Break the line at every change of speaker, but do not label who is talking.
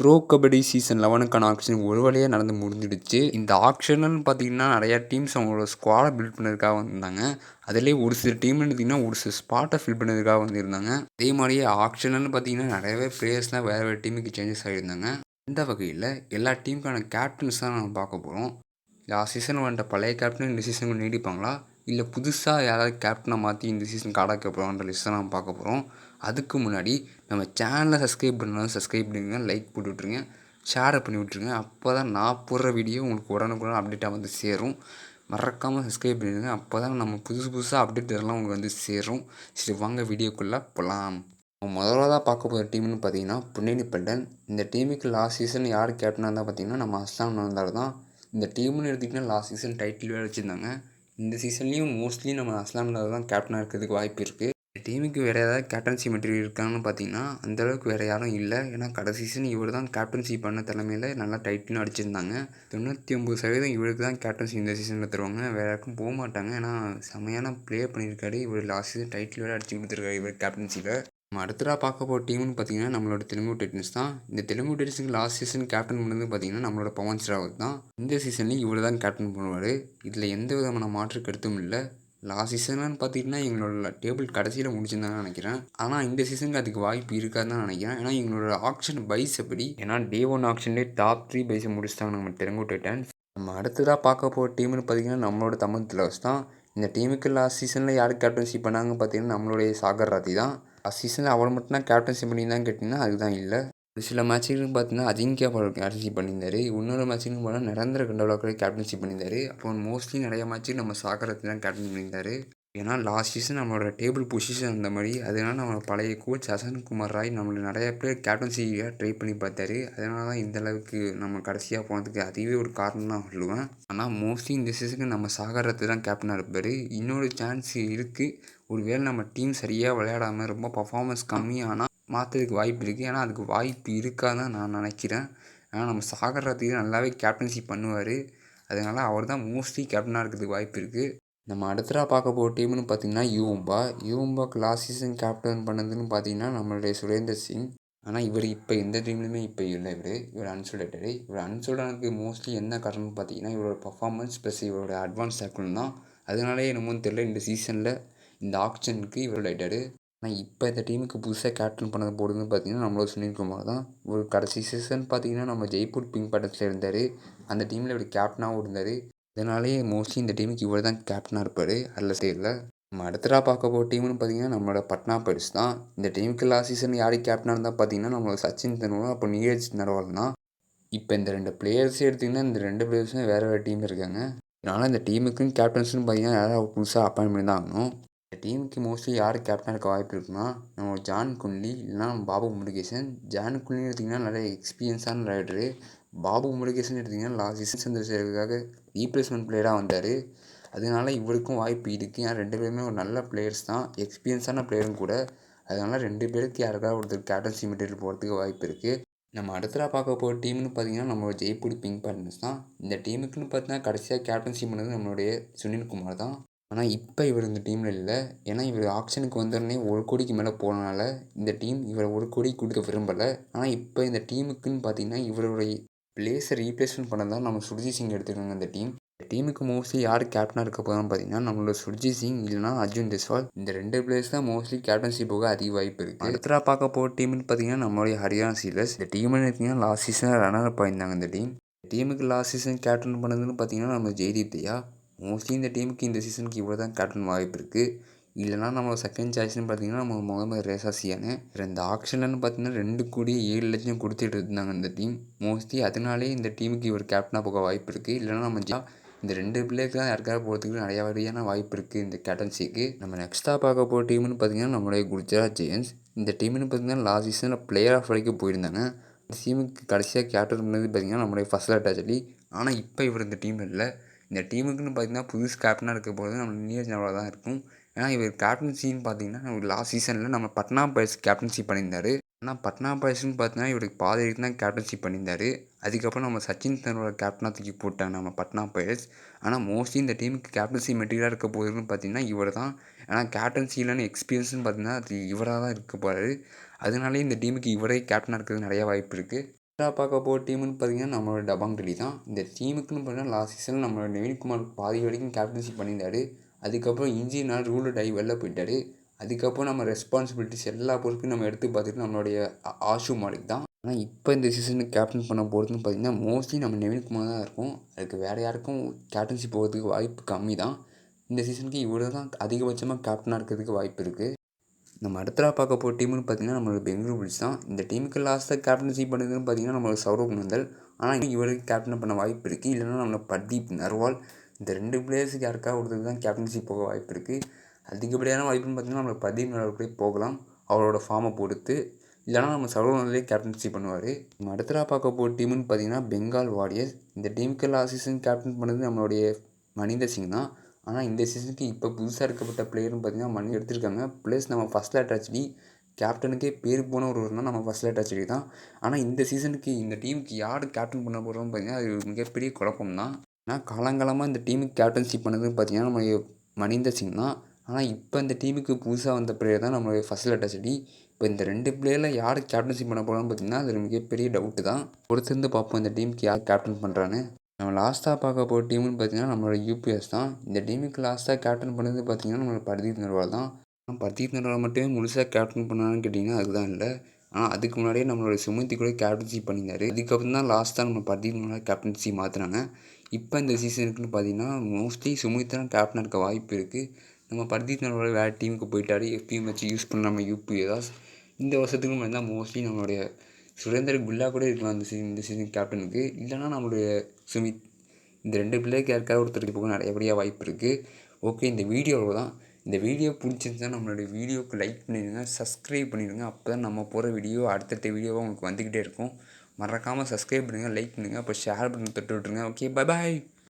Bro kabaddi season லெவனுக்கான auction ஒரு வழியாக நடந்து முடிஞ்சிடுச்சு. இந்த ஆக்ஷன்னு பார்த்தீங்கன்னா நிறையா டீம்ஸ் அவங்களோட ஸ்குவாடை பில்ட் பண்ணதுக்காக வந்திருந்தாங்க. அதிலே ஒரு சில டீம்னு எடுத்திங்கன்னா ஒரு சில ஸ்பாட்டை ஃபில் பண்ணுறதுக்காக வந்திருந்தாங்க. அதே மாதிரியே ஆக்ஷன்னு பார்த்தீங்கன்னா நிறையவே பிளேயர்ஸ்லாம் வேறு வேறு டீமுக்கு சேஞ்சஸ் ஆகியிருந்தாங்க இந்த வகையில் எல்லா டீமுக்கான கேப்டன்ஸ் தான் நம்ம பார்க்க போகிறோம் லாஸ்ட் சீசன் வந்துட்ட பழைய கேப்டன் இந்த சீசனுக்கு நீடிப்பாங்களா? இல்லை புதுசாக யாராவது கேப்டனை மாற்றி இந்த சீசன் காடாக்க போகிறான்ற லிஸ்ட்டை நம்ம பார்க்க போகிறோம் அதுக்கு முன்னாடி நம்ம சேனலை சப்ஸ்கிரைப் பண்ணாலும் சப்ஸ்கிரைப் பண்ணிடுங்க லைக் போட்டு விட்ருங்க ஷேரை பண்ணி விட்ருங்க அப்போ தான் நான் போடுற வீடியோ உங்களுக்கு உடனுக்குடன் அப்டேட்டாக வந்து சேரும். மறக்காமல் சப்ஸ்கிரைப் பண்ணிடுங்க. அப்போ தான் நம்ம புதுசு புதுசாக அப்டேட் எல்லாம் உங்களுக்கு வந்து சேரும். சரி வாங்க வீடியோக்குள்ளே போகலாம் முதலாவதாக பார்க்க போகிற டீம்னு பார்த்தீங்கன்னா புன்னேனி பண்டன் இந்த டீமுக்கு லாஸ்ட் சீசன் யார் கேப்டனாக இருந்தால் பார்த்தீங்கன்னா நம்ம அஸ்லாம் வந்தார் தான். இந்த டீம்னு எடுத்திங்கன்னா லாஸ்ட் சீசன் டைட்டில் வேறு வச்சுருந்தாங்க இந்த சீசன்லேயும் மோஸ்ட்லி நம்ம அஸ்லாம் தான் கேப்டனாக இருக்கிறதுக்கு வாய்ப்பு இருக்குது டீமுக்கு வேறு ஏதாவது கேப்டன்சி மெட்டீரியல் இருக்காங்கன்னு பார்த்தீங்கன்னா அந்தளவுக்கு வேறு யாரும் இல்லை. ஏன்னா கடைசி சீசன் இவர் தான் கேப்டன்சி பண்ண தலைமையில் நல்லா டைட்டிலும் அடிச்சிருந்தாங்க. தொண்ணூற்றி ஒம்பது சதவீதம் இவருக்கு தான் கேப்டன்சி இந்த சீசனில் தருவாங்க. வேறு யாருக்கும் போக மாட்டாங்க. ஏன்னா செமையான ப்ளே பண்ணியிருக்காரு இவர் லாஸ்ட் சீசன் டைட்டில் வேறு அடிச்சு கொடுத்துருக்காரு இவர் கேப்டன்சியில் நம்ம அடுத்ததாக பார்க்க போகிற டீம்னு பார்த்தீங்கன்னா நம்மளோட தெலுங்கு டைட்டன்ஸ் தான். இந்த தெலுங்கு டைட்டன்ஸுக்கு லாஸ்ட் சீசன் கேப்டன் பண்ணது பார்த்தீங்கன்னா நம்மளோட பவன் ராவத் தான். இந்த சீசன்லேயும் இவர் தான் கேப்டன் பண்ணுவார். இதில் எந்த விதமான மாற்று கருத்தும் இல்லை. லாஸ்ட் சீசன்லாம் பார்த்தீங்கன்னா எங்களோட டேபிள் கடைசியில் முடிச்சிருந்தாங்கன்னு நினைக்கிறேன். ஆனால் இந்த சீசனுக்கு அதுக்கு வாய்ப்பு இருக்காதுன்னு தான் நினைக்கிறேன். ஏன்னா எங்களோட ஆக்ஷன் பைஸ் எப்படி ஏன்னா டே ஒன் ஆக்ஷன்லேயே டாப் த்ரீ பைஸை முடிச்சிட்டாங்க நம்ம தெலுங்கு டைட்டன்ஸ் நம்ம அடுத்ததாக பார்க்க போகிற டீம்னு பார்த்தீங்கன்னா நம்மளோட தமிழ் திலவஸ் தான். இந்த டீமுக்கு லாஸ்ட் சீசனில் யார் கேப்டன்ஷிப் பண்ணாங்கன்னு பார்த்தீங்கன்னா நம்மளுடைய சாகர் ராத்தி தான் லாஸ்ட் சீசனில் அவள் மட்டும் தான் கேப்டன்ஷிப் பண்ணியிருந்தான்னு கேட்டிங்கன்னா அதுதான் இல்லை. சில மேட்சுகளுக்கு பார்த்தீங்கன்னா அஜிங்கியா பால் கேப்டன்ஷிப் பண்ணியிருந்தார். இன்னொரு மேட்சுக்கு போனால் நிரந்தர கண்டோலாக்களே கேப்டன்ஷிப் பண்ணியிருந்தார். அப்புறம் மோஸ்ட்லி நிறைய மேட்ச்சு நம்ம சாக்கரத்து தான் கேப்டன் பண்ணியிருந்தார். ஏன்னா லாஸ்ட் சீசன் நம்மளோட டேபிள் பொசிஷன் அந்த மாதிரி அதனால் நம்ம பழைய கோச் குமார் ராய் நம்மளை நிறைய பேர் கேப்டன்சியாக ட்ரை பண்ணி பார்த்தாரு. அதனால தான் இந்த அளவுக்கு நம்ம கடைசியாக போனதுக்கு அதுவே ஒரு காரணம் தான் சொல்லுவேன். ஆனால் மோஸ்ட்லி இந்த சீசனுக்கு நம்ம சாகரத்து தான் கேப்டனாக இருப்பார். இன்னொரு சான்ஸ் இருக்குது ஒரு வேளை நம்ம டீம் சரியாக விளையாடாமல் ரொம்ப பர்ஃபார்மன்ஸ் கம்மியானால் மாற்றுறதுக்கு வாய்ப்பு இருக்குது ஏன்னா அதுக்கு வாய்ப்பு இருக்கான்னு தான் நான் நினைக்கிறேன். ஏன்னா நம்ம சாகர் ரத்திக்கு நல்லாவே கேப்டன்ஷிப் பண்ணுவார். அதனால் அவர் தான் மோஸ்ட்லி கேப்டனாக இருக்கிறதுக்கு வாய்ப்பு இருக்குது நம்ம அடுத்ததாக பார்க்க போகிற டீம்னு பார்த்தீங்கன்னா யூம்பா யூம்பாக்கு லாஸ்ட் சீசன் கேப்டன் பண்ணதுன்னு பார்த்தீங்கன்னா நம்மளுடைய சுரேந்தர் சிங். ஆனால் இவர் இப்போ எந்த டீம்லையுமே இப்போ இல்லை இவர். இவர் அன்சோல்டேட்டரு இவர் அன்சோல்டானதுக்கு மோஸ்ட்லி என்ன காரணம்னு பார்த்தீங்கன்னா இவரோட பர்ஃபார்மன்ஸ் ப்ளஸ் இவரோட அட்வான்ஸ் டேக்கிள் தான். அதனாலே என்னமோன்னு தெரில இந்த சீசனில் இந்த ஆக்ஷனுக்கு இவர் ஆகிட்டார் ஆனால் இப்போ இந்த டீமுக்கு புதுசாக கேப்டன் பண்ண போடுதுன்னு பார்த்தீங்கன்னா நம்மளோட சுனில் குமார் தான். ஒரு கடைசி சீசன் பார்த்தீங்கன்னா நம்ம ஜெய்ப்பூர் பிங்க் பட்டத்தில் இருந்தார். அந்த டீமில் இவர் கேப்டனாகவும் இருந்தார். இதனாலேயே மோஸ்ட்லி இந்த டீமுக்கு இவர் தான் கேப்டனாக இருப்பார். அதில் சைடில் நம்ம அடுத்ததாக பார்க்க போகிற டீம்னு பார்த்தீங்கன்னா நம்மளோட பட்னா பைரட்ஸ் தான். இந்த டீமுக்கு லாஸ்ட் சீசன் யார் கேப்டனாக இருந்தால் பார்த்தீங்கன்னா நம்மளோட சச்சின் தெண்டுல்கர் அப்போ நீரஜ் நரவால் தான். இப்போ இந்த ரெண்டு பிளேயர்ஸே எடுத்திங்கன்னா இந்த ரெண்டு பிளேயர்ஸுமே வேறு வேறு டீம் இருக்காங்க. அதனால் இந்த டீமுக்குன்னு கேப்டன்ஸ்னு பார்த்தீங்கன்னா யாராவது புதுசாக அப்பாயின்மெண்ட் தான் ஆகணும். இந்த டீமுக்கு மோஸ்ட்லி யார் கேப்டனாக இருக்க வாய்ப்பு இருக்குன்னா நம்ம ஜான் குன்லி இல்லைனா பாபு முருகேசன். ஜான் குன்லி எடுத்திங்கன்னா நிறைய எக்ஸ்பீரியன்ஸான ரைடரு பாபு முருகேசன் எடுத்திங்கன்னா லாஸ்ட் சீசன் சந்திரசேகருக்காக ரீப்ளேஸ்மெண்ட் பிளேயராக வந்தார். அதனால இவருக்கும் வாய்ப்பு இருக்குது ஏன்னா ரெண்டு பேருமே ஒரு நல்ல பிளேயர்ஸ் தான். எக்ஸ்பீரியன்ஸான பிளேயரும் கூட. அதனால் ரெண்டு பேருக்கு யாருக்காவது ஒருத்தர் கேப்டன்சி மெட்டீரியல் போகிறதுக்கு வாய்ப்பு இருக்குது நம்ம அடுத்ததாக பார்க்க போகிற டீம்னு பார்த்தீங்கன்னா நம்மளோட ஜெய்ப்பூர் பிங்க் பேரண்ட்ஸ் தான். இந்த டீமுக்குன்னு பார்த்தீங்கன்னா கடைசியாக கேப்டன்சி பண்ணது நம்மளுடைய சுனில் குமார் தான். ஆனால் இப்போ இவர் இந்த டீமில் இல்லை. ஏன்னா இவர் ஆக்ஷனுக்கு வந்தோடனே ஒரு கோடிக்கு மேலே போனனால இந்த டீம் இவரை ஒரு கோடி கொடுக்க விரும்பலை. ஆனால் இப்போ இந்த டீமுக்குன்னு பார்த்தீங்கன்னா இவருடைய பிளேஸை ரீப்ளேஸ்மெண்ட் பண்ண தான் நம்ம சுர்ஜித் சிங் எடுத்துருக்காங்க இந்த டீம் இந்த டீமுக்கு மோஸ்ட்லி யார் கேப்டனாக இருக்க போகிறான்னு பார்த்தீங்கன்னா நம்மளோட சுர்ஜித் சிங் இல்லைனா அர்ஜுன் தேஸ்வால் இந்த ரெண்டு பிளேஸ் தான் மோஸ்ட்லி கேப்டன்ஷிப் போக அதிக வாய்ப்பு இருக்குது அடுத்ததாக பார்க்க போகிற டீம்னு பார்த்தீங்கன்னா நம்மளுடைய ஹரியானா சீலர்ஸ் இந்த டீம்னு பார்த்தீங்கன்னா லாஸ்ட் சீசன் ரன்னர் போயிருந்தாங்க இந்த டீம் டீமுக்கு லாஸ்ட் சீசன் கேப்டன் பண்ணதுன்னு பார்த்தீங்கன்னா நம்ம ஜெய்தீப் தியா. மோஸ்ட்லி இந்த டீமுக்கு இந்த சீசனுக்கு இவ்வளோ தான் கேப்டன் வாய்ப்பு இருக்குது இல்லைனா நம்ம செகண்ட் சாய்ஸ்னு பார்த்தீங்கன்னா நம்ம முகமது ரேசா சியானு. இந்த ஆக்ஷன்லன்னு பார்த்தீங்கன்னா ரெண்டு கோடி ஏழு லட்சம் கொடுத்துட்டு இருந்தாங்க இந்த டீம் மோஸ்ட்லி அதனாலே இந்த டீமுக்கு இவர் கேப்டனாக போக வாய்ப்பு இருக்குது இல்லைனா நம்ம ஜா இந்த ரெண்டு பிள்ளைக்கு தான் யாருக்காவது போகிறதுக்கு நிறையா வகையான வாய்ப்பு இருக்குது இந்த கேப்டன்சிக்கு நம்ம நெக்ஸ்ட்டாக பார்க்க போகிற டீம்னு பார்த்தீங்கன்னா நம்மளுடைய குஜராத் ஜெயன்ஸ் இந்த டீம்னு பார்த்தீங்கன்னா லாஸ்ட் சீசனில் பிளேயர் ஆஃப் வரைக்கும் போயிருந்தாங்க. இந்த டீமுக்கு கடைசியாக கேப்டன் பண்ணது பார்த்தீங்கன்னா நம்மளுடைய ஃபஸ்ட் அட்டாச்சலி. ஆனால் இப்போ இவர் இந்த டீம் இல்லை. இந்த டீமுக்குன்னு பார்த்தீங்கன்னா புதுசு கேப்டனாக இருக்க போது நம்ம நீரஜ் நவலா தான் இருக்கும். ஏன்னா இவர் கேப்டன்சின்னு பார்த்தீங்கன்னா நம்ம லாஸ்ட் சீசனில் நம்ம பட்னா பாய்ஸ் கேப்டன்சி பண்ணியிருந்தார். ஆனால் பட்னா பைரட்ஸ்னு பார்த்தீங்கன்னா இவருக்கு பாதி வரைக்கும் தான் கேப்டன்சி பண்ணியிருந்தார். அதுக்கப்புறம் நம்ம சச்சின் தன்னோட கேப்டனாக தூக்கி போட்டாங்க நம்ம பட்னா பாய்ஸ். ஆனால் மோஸ்ட்லி இந்த டீமுக்கு கேப்டன்சி மெட்டீரியலாக இருக்க போகுதுன்னு பார்த்தீங்கன்னா இவர் தான். ஏன்னா கேப்டன்சிலான எக்ஸ்பீரியன்ஸ்னு பார்த்தீங்கன்னா அது இவராக தான் இருக்க போகிறாரு அதனாலே இந்த டீமுக்கு இவரே கேப்டனாக இருக்கிறது நிறையா வாய்ப்பு இருக்குது அடுத்ததாக பார்க்க போகிற டீம்னு பார்த்தீங்கன்னா நம்மளோட டபாங் டெல்லி தான். இந்த டீமுக்குன்னு பார்த்தீங்கன்னா லாஸ்ட் சீசன் நம்மளோட நவீன்குமார் பாதி வரைக்கும் கேப்டன்ஷிப் பண்ணியிருந்தாரு. அதுக்கப்புறம் இன்ஜினால் ரூல் ஆகி வெளில போயிட்டாரு. அதுக்கப்புறம் நம்ம ரெஸ்பான்சிபிலிட்டிஸ் எல்லா பொறுப்பையும் நம்ம எடுத்து பார்த்துட்டு நம்மளுடைய ஆஷு மாலிக் தான். ஆனால் இப்போ இந்த சீசனுக்கு கேப்டன் பண்ண போகிறதுன்னு பார்த்தீங்கன்னா மோஸ்ட்லி நம்ம நவீன்குமார் தான் இருக்கும். அதுக்கு வேறு யாருக்கும் கேப்டன்ஷிப் போகிறதுக்கு வாய்ப்பு கம்மி தான். இந்த சீசனுக்கு இவ்வளோ தான் அதிகபட்சமாக கேப்டனாக இருக்கிறதுக்கு வாய்ப்பு இருக்குது நம்ம அடுத்ததாக பார்க்க போகிற டீம்னு பார்த்தீங்கன்னா நம்மளோட பெங்களூர் புல்ஸ் தான். இந்த டீமுக்கு லாஸ்ட்டாக கேப்டன்ஷிப் பண்ணதுன்னு பார்த்தீங்கன்னா நம்மளோட சௌரவ் நந்தல் ஆனால் இவருக்கு கேப்டன் பண்ண வாய்ப்பு இருக்குது இல்லைன்னா நம்மளோட பர்தீப் நர்வால். இந்த ரெண்டு பிளேயர்ஸுக்கு யாருக்காக ஒருத்தருக்கு தான் கேப்டன்ஷிப் போக வாய்ப்பு இருக்குது அதிகப்படியான வாய்ப்புன்னு பார்த்தீங்கன்னா நம்மளோட பர்தீப் நர்வால் கூட போகலாம். அவரோட ஃபார்மை பொறுத்து. இல்லைனா நம்ம சர்வநல்லே கேப்டன்ஷிப் பண்ணுவார். நம்ம அடுத்ததாக பார்க்க போகிற டீம்னு பார்த்தீங்கன்னா பெங்கால் வாரியர்ஸ். இந்த டீமுக்கு லாஸ்ட் சீசன் கேப்டன் பண்ணது நம்மளுடைய மனிந்த சிங் தான். ஆனால் இந்த சீசனுக்கு இப்போ புதுசாக இருக்கப்பட்ட பிளேயர்னு பார்த்தீங்கன்னா மணி எடுத்திருக்காங்க. ப்ளஸ் நம்ம ஃபஸ்ட் லேட் கேப்டனுக்கே பேர் போன ஒருவர்னால் நம்ம ஃபஸ்ட் லேட் தான். ஆனால் இந்த சீசனுக்கு இந்த டீமுக்கு யார் கேப்டன் பண்ண போகிறோம்னு பார்த்தீங்கன்னா அது மிகப்பெரிய குழப்பம் தான். ஆனால் காலங்காலமாக இந்த டீமுக்கு கேப்டன்ஷிப் பண்ணதுன்னு பார்த்தீங்கன்னா நம்மளுடைய மணிந்தர் சிங் தான். ஆனால் இப்போ இந்த டீமுக்கு புதுசாக வந்த பிளேயர் தான் நம்மளுடைய ஃபஸ்ட் லேட் இப்போ இந்த ரெண்டு பிளேயரில் யார் கேப்டன்ஷிப் பண்ண போகிறான்னு பார்த்தீங்கன்னா அது மிகப்பெரிய டவுட்டு தான். பொறுத்திருந்து பார்ப்போம் இந்த டீமுக்கு யார் கேப்டன் பண்ணுறான்னு நம்ம லாஸ்ட்டாக பார்க்க போகிற டீம்னு பார்த்தீங்கன்னா நம்மளோட யூபிஎஸ் தான். இந்த டீமுக்கு லாஸ்ட்டாக கேப்டன் பண்ணது பார்த்தீங்கன்னா நம்மளோட பர்தீப் நர்வால் தான். ஆனால் பர்தீப் நர்வால் மட்டுமே முழுசாக கேப்டன் பண்ணான்னு கேட்டிங்கன்னா அதுதான் இல்லை. ஆனால் அதுக்கு முன்னாடியே நம்மளோட சுமந்தி கூட கேப்டன்சி பண்ணியிருந்தாரு. அதுக்கப்புறம் தான் லாஸ்ட்டாக நம்ம பர்தீப் நர்வால் கேப்டன்சி மாற்றினாங்க இப்போ இந்த சீசனுக்குன்னு பார்த்தீங்கன்னா மோஸ்ட்லி சுமித் தான் கேப்டன் இருக்க வாய்ப்பு இருக்குது நம்ம பர்தீப் நர்வால் வேறு டீமுக்கு போயிட்டாரு. எப்பயும் வச்சு யூஸ் பண்ண நம்ம யூபிஎஸ் இந்த வருஷத்துக்கு முன்னாடி தான் மோஸ்ட்லி நம்மளுடைய சுரேந்தர் குல்லா கூட இருக்கலாம் இந்த சீசன் இந்த சீசன் கேப்டனுக்கு. இல்லைனா நம்மளுடைய சுமித் இந்த ரெண்டு பிள்ளைக்கு யாருக்காவது ஒருத்தருக்கு போக நிறையபடியாக வாய்ப்பு இருக்குது ஓகே இந்த வீடியோவில் தான் இந்த வீடியோ பிடிச்சிருந்தா நம்மளுடைய வீடியோக்கு லைக் பண்ணிடுங்க சப்ஸ்கிரைப் பண்ணிடுங்க. அப்போ தான் நம்ம போகிற வீடியோ அடுத்தடுத்த வீடியோவாக உங்களுக்கு வந்துக்கிட்டே இருக்கும். மறக்காமல் சப்ஸ்கிரைப் பண்ணுங்கள் லைக் பண்ணுங்கள் அப்போ ஷேர் பண்ணி தொட்டு விட்ருங்க ஓகே பை பாய்